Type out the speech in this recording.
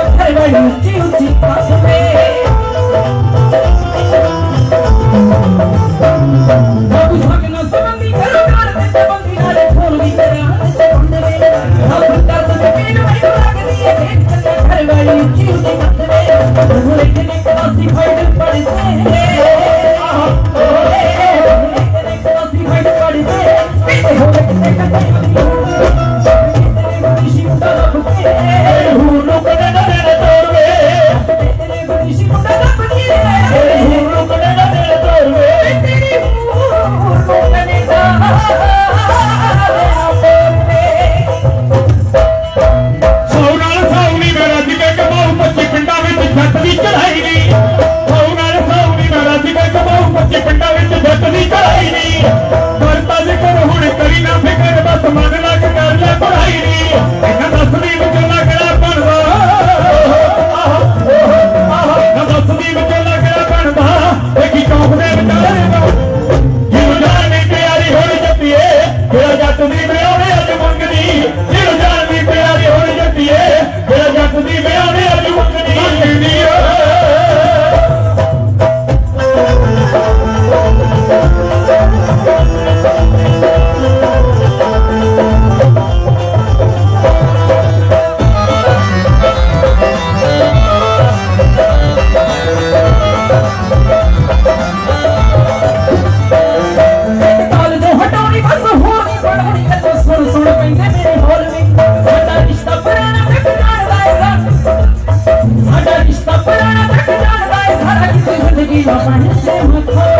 মাথায় উঁচি উঁচি পাশে You're my December cold.